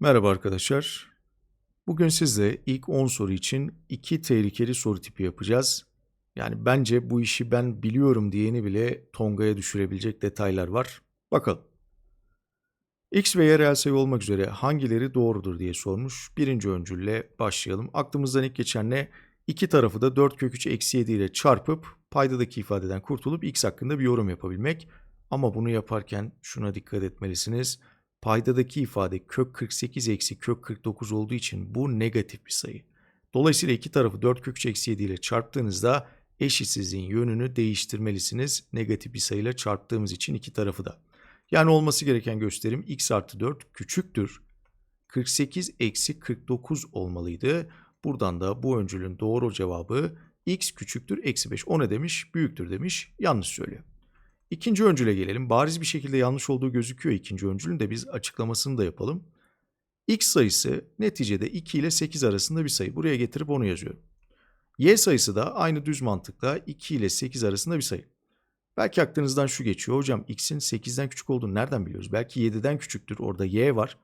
Merhaba arkadaşlar. Bugün sizle ilk 10 soru için iki tehlikeli soru tipi yapacağız. Yani bence bu işi ben biliyorum diyeni bile tongaya düşürebilecek detaylar var. Bakalım. X ve Y reel sayı olmak üzere hangileri doğrudur diye sormuş. Birinci öncülle başlayalım. Aklımızdan ilk geçen ne? İki tarafı da 4 kök 3 eksi 7 ile çarpıp paydadaki ifadeden kurtulup X hakkında bir yorum yapabilmek. Ama bunu yaparken şuna dikkat etmelisiniz. Paydadaki ifade kök 48 eksi kök 49 olduğu için bu negatif bir sayı. Dolayısıyla iki tarafı 4 kök 3 eksi 7 ile çarptığınızda eşitsizliğin yönünü değiştirmelisiniz. Negatif bir sayıyla çarptığımız için iki tarafı da. Yani olması gereken gösterim x artı 4 küçüktür. 48 eksi 49 olmalıydı. Buradan da bu öncülün doğru cevabı x küçüktür eksi 5. O ne demiş? Büyüktür demiş. Yanlış söylüyor. İkinci öncüle gelelim. Bariz bir şekilde yanlış olduğu gözüküyor ikinci öncülün de biz açıklamasını da yapalım. X sayısı neticede 2 ile 8 arasında bir sayı. Buraya getirip onu yazıyorum. Y sayısı da aynı düz mantıkla 2 ile 8 arasında bir sayı. Belki aklınızdan şu geçiyor. Hocam x'in 8'den küçük olduğunu nereden biliyoruz? Belki 7'den küçüktür. Orada y var.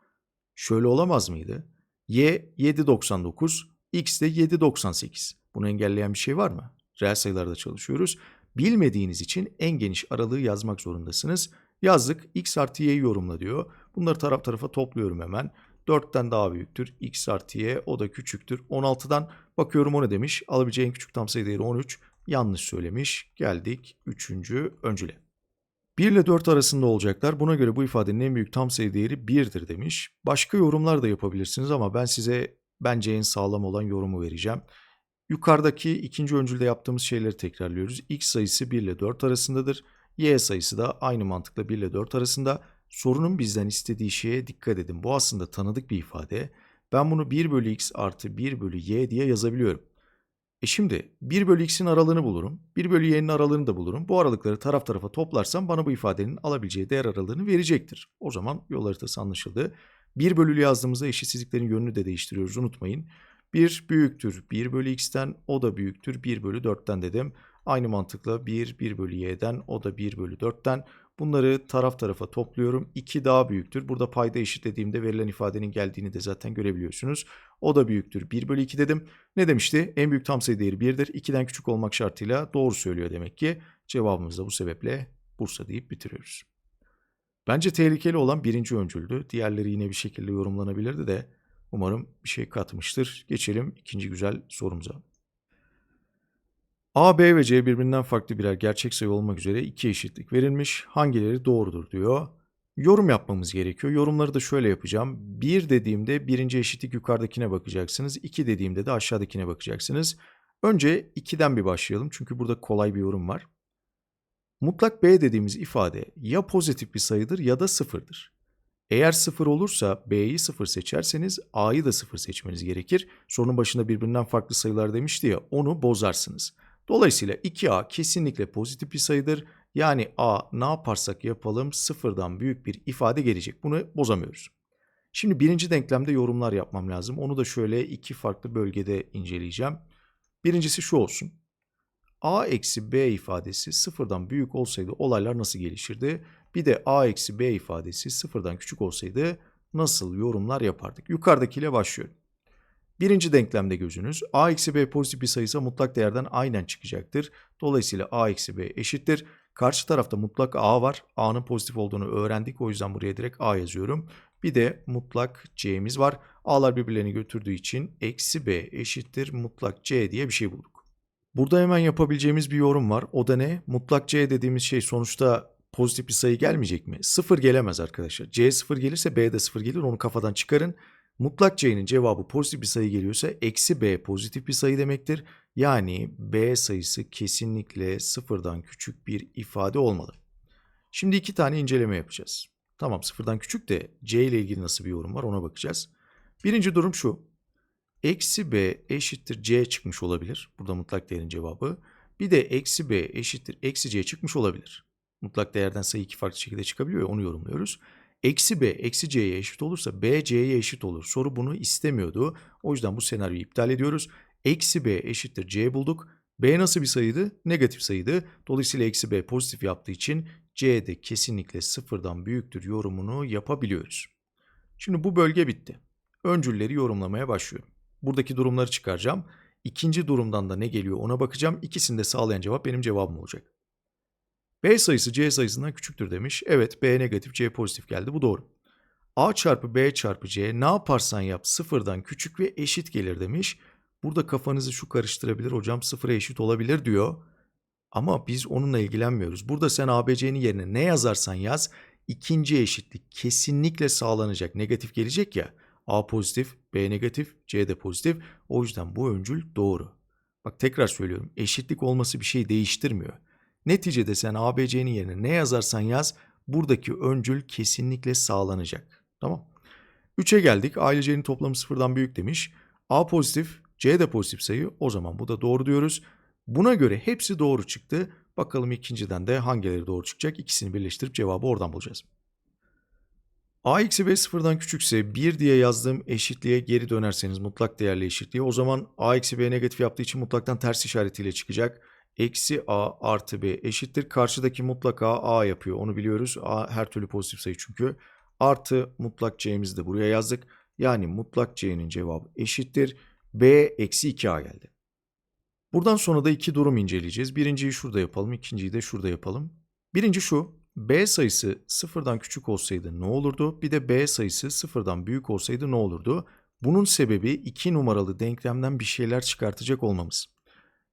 Şöyle olamaz mıydı? y 7.99, x de 7.98. Bunu engelleyen bir şey var mı? Reel sayılarda çalışıyoruz. Bilmediğiniz için en geniş aralığı yazmak zorundasınız. Yazdık x artı y'yi yorumla diyor. Bunları taraf tarafa topluyorum hemen. 4'ten daha büyüktür. x artı y o da küçüktür. 16'dan bakıyorum o demiş. Alabileceği en küçük tam sayı değeri 13. Yanlış söylemiş. Geldik 3. öncüle. 1 ile 4 arasında olacaklar. Buna göre bu ifadenin en büyük tam sayı değeri 1'dir demiş. Başka yorumlar da yapabilirsiniz ama ben size bence en sağlam olan yorumu vereceğim. Yukarıdaki ikinci öncülde yaptığımız şeyleri tekrarlıyoruz. X sayısı 1 ile 4 arasındadır. Y sayısı da aynı mantıkla 1 ile 4 arasında. Sorunun bizden istediği şeye dikkat edin. Bu aslında tanıdık bir ifade. Ben bunu 1 bölü x artı 1 bölü y diye yazabiliyorum. E şimdi 1 bölü x'in aralığını bulurum. 1 bölü y'nin aralığını da bulurum. Bu aralıkları taraf tarafa toplarsam bana bu ifadenin alabileceği değer aralığını verecektir. O zaman yol haritası anlaşıldı. 1 bölülü yazdığımızda eşitsizliklerin yönünü de değiştiriyoruz unutmayın. 1 büyüktür 1 bölü x'ten o da büyüktür 1 bölü 4'ten dedim. Aynı mantıkla 1 1 bölü y'den o da 1 bölü 4'ten. Bunları taraf tarafa topluyorum. 2 daha büyüktür. Burada payda eşitlediğimde verilen ifadenin geldiğini de zaten görebiliyorsunuz. O da büyüktür. 1 bölü 2 dedim. Ne demişti? En büyük tam sayı değeri 1'dir. 2'den küçük olmak şartıyla doğru söylüyor demek ki. Cevabımız da bu sebeple Bursa deyip bitiriyoruz. Bence tehlikeli olan birinci öncüldü. Diğerleri yine bir şekilde yorumlanabilirdi de umarım bir şey katmıştır. Geçelim ikinci güzel sorumuza. A, B ve C birbirinden farklı birer gerçek sayı olmak üzere iki eşitlik verilmiş. Hangileri doğrudur diyor. Yorum yapmamız gerekiyor. Yorumları da şöyle yapacağım. 1 dediğimde birinci eşitlik yukarıdakine bakacaksınız. 2 dediğimde de aşağıdakine bakacaksınız. Önce 2'den bir başlayalım çünkü burada kolay bir yorum var. Mutlak B dediğimiz ifade ya pozitif bir sayıdır ya da sıfırdır. Eğer sıfır olursa B'yi sıfır seçerseniz A'yı da sıfır seçmeniz gerekir. Sorunun başında birbirinden farklı sayılar demişti ya onu bozarsınız. Dolayısıyla 2A kesinlikle pozitif bir sayıdır. Yani A ne yaparsak yapalım sıfırdan büyük bir ifade gelecek. Bunu bozamıyoruz. Şimdi birinci denklemde yorumlar yapmam lazım. Onu da şöyle iki farklı bölgede inceleyeceğim. Birincisi şu olsun. A eksi B ifadesi sıfırdan büyük olsaydı olaylar nasıl gelişirdi? Bir de A eksi B ifadesi sıfırdan küçük olsaydı nasıl yorumlar yapardık? Yukarıdakiyle başlıyorum. Birinci denklemde gözünüz a eksi b pozitif bir sayıysa mutlak değerden aynen çıkacaktır. Dolayısıyla a eksi b eşittir. Karşı tarafta mutlak a var. a'nın pozitif olduğunu öğrendik. O yüzden buraya direkt a yazıyorum. Bir de mutlak c'miz var. a'lar birbirlerini götürdüğü için eksi b eşittir mutlak c diye bir şey bulduk. Burada hemen yapabileceğimiz bir yorum var. O da ne? Mutlak c dediğimiz şey sonuçta pozitif bir sayı gelmeyecek mi? Sıfır gelemez arkadaşlar. c sıfır gelirse b de sıfır gelir. Onu kafadan çıkarın. Mutlak c'nin cevabı pozitif bir sayı geliyorsa eksi b pozitif bir sayı demektir. Yani b sayısı kesinlikle sıfırdan küçük bir ifade olmalı. Şimdi iki tane inceleme yapacağız. Tamam sıfırdan küçük de c ile ilgili nasıl bir yorum var ona bakacağız. Birinci durum şu. Eksi b eşittir c çıkmış olabilir. Burada mutlak değerin cevabı. Bir de eksi b eşittir eksi c çıkmış olabilir. Mutlak değerden sayı iki farklı şekilde çıkabiliyor ya onu yorumluyoruz. Eksi b eksi c'ye eşit olursa b c'ye eşit olur. Soru bunu istemiyordu. O yüzden bu senaryoyu iptal ediyoruz. Eksi b eşittir c bulduk. b nasıl bir sayıydı? Negatif sayıydı. Dolayısıyla eksi b pozitif yaptığı için c de kesinlikle sıfırdan büyüktür yorumunu yapabiliyoruz. Şimdi bu bölge bitti. Öncülleri yorumlamaya başlıyorum. Buradaki durumları çıkaracağım. İkinci durumdan da ne geliyor ona bakacağım. İkisini de sağlayan cevap benim cevabım olacak. B sayısı C sayısından küçüktür demiş. Evet B negatif C pozitif geldi. Bu doğru. A çarpı B çarpı C ne yaparsan yap sıfırdan küçük ve eşit gelir demiş. Burada kafanızı şu karıştırabilir hocam sıfıra eşit olabilir diyor. Ama biz onunla ilgilenmiyoruz. Burada sen ABC'nin yerine ne yazarsan yaz ikinci eşitlik kesinlikle sağlanacak. Negatif gelecek ya. A pozitif, B negatif, C de pozitif. O yüzden bu öncül doğru. Bak tekrar söylüyorum. Eşitlik olması bir şey değiştirmiyor. Neticede sen ABC'nin yerine ne yazarsan yaz buradaki öncül kesinlikle sağlanacak. Tamam. 3'e geldik. Aileceğin toplamı sıfırdan büyük demiş. A pozitif, C de pozitif sayı. O zaman bu da doğru diyoruz. Buna göre hepsi doğru çıktı. Bakalım ikinciden de hangileri doğru çıkacak? İkisini birleştirip cevabı oradan bulacağız. A eksi B sıfırdan küçükse 1 diye yazdığım eşitliğe geri dönerseniz mutlak değerli eşitliğe o zaman A eksi B negatif yaptığı için mutlaktan ters işaretiyle çıkacak. Eksi A artı B eşittir. Karşıdaki mutlaka A yapıyor onu biliyoruz. A her türlü pozitif sayı çünkü. Artı mutlak C'mizi de buraya yazdık. Yani mutlak C'nin cevabı eşittir. B eksi 2A geldi. Buradan sonra da iki durum inceleyeceğiz. Birinciyi şurada yapalım, ikinciyi de şurada yapalım. Birinci şu, B sayısı sıfırdan küçük olsaydı ne olurdu? Bir de B sayısı sıfırdan büyük olsaydı ne olurdu? Bunun sebebi iki numaralı denklemden bir şeyler çıkartacak olmamız.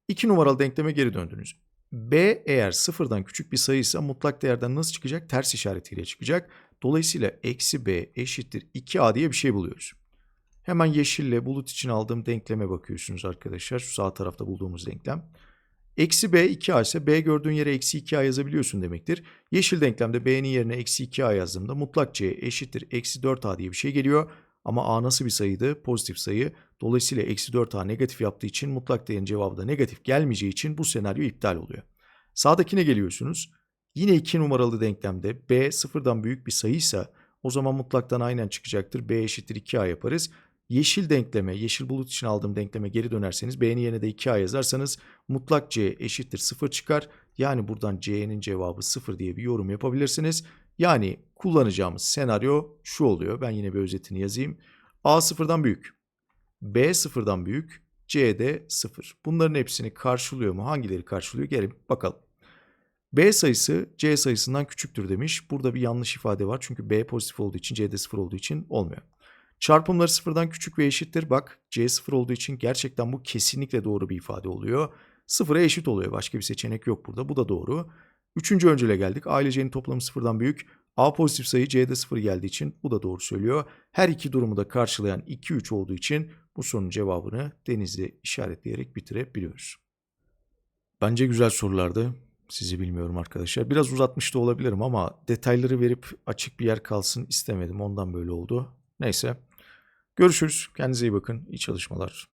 İki numaralı denkleme geri döndünüz. B eğer sıfırdan küçük bir sayıysa mutlak değerden nasıl çıkacak? Ters işaretiyle çıkacak. Dolayısıyla eksi B eşittir 2A diye bir şey buluyoruz. Hemen yeşille bulut için aldığım denkleme bakıyorsunuz arkadaşlar. Şu sağ tarafta bulduğumuz denklem. Eksi B 2A ise B gördüğün yere eksi 2A yazabiliyorsun demektir. Yeşil denklemde B'nin yerine eksi 2A yazdığımda mutlak C eşittir eksi 4A diye bir şey geliyor. Ama A nasıl bir sayıydı? Pozitif sayı. Dolayısıyla eksi 4A negatif yaptığı için mutlak değerin cevabı da negatif gelmeyeceği için bu senaryo iptal oluyor. Sağdakine geliyorsunuz. Yine 2 numaralı denklemde B sıfırdan büyük bir sayıysa o zaman mutlaktan aynen çıkacaktır. B eşittir 2A yaparız. Yeşil denkleme, yeşil bulut için aldığım denkleme geri dönerseniz B'nin yerine de 2A yazarsanız mutlak C eşittir 0 çıkar. Yani buradan C'nin cevabı 0 diye bir yorum yapabilirsiniz. Yani kullanacağımız senaryo şu oluyor. Ben yine bir özetini yazayım. A sıfırdan büyük. B sıfırdan büyük. C de 0. Bunların hepsini karşılıyor mu? Hangileri karşılıyor? Gelin bakalım. B sayısı C sayısından küçüktür demiş. Burada bir yanlış ifade var. Çünkü B pozitif olduğu için C de 0 olduğu için olmuyor. Çarpımları sıfırdan küçük ve eşittir. Bak C sıfır olduğu için gerçekten bu kesinlikle doğru bir ifade oluyor. Sıfıra eşit oluyor. Başka bir seçenek yok burada. Bu da doğru. Üçüncü öncüle geldik. Aileceğin toplamı sıfırdan büyük. A pozitif sayı C'de sıfır geldiği için bu da doğru söylüyor. Her iki durumu da karşılayan 2-3 olduğu için bu sorunun cevabını denizde işaretleyerek bitirebiliyoruz. Bence güzel sorulardı. Sizi bilmiyorum arkadaşlar. Biraz uzatmış da olabilirim ama detayları verip açık bir yer kalsın istemedim. Ondan böyle oldu. Neyse. Görüşürüz. Kendinize iyi bakın. İyi çalışmalar.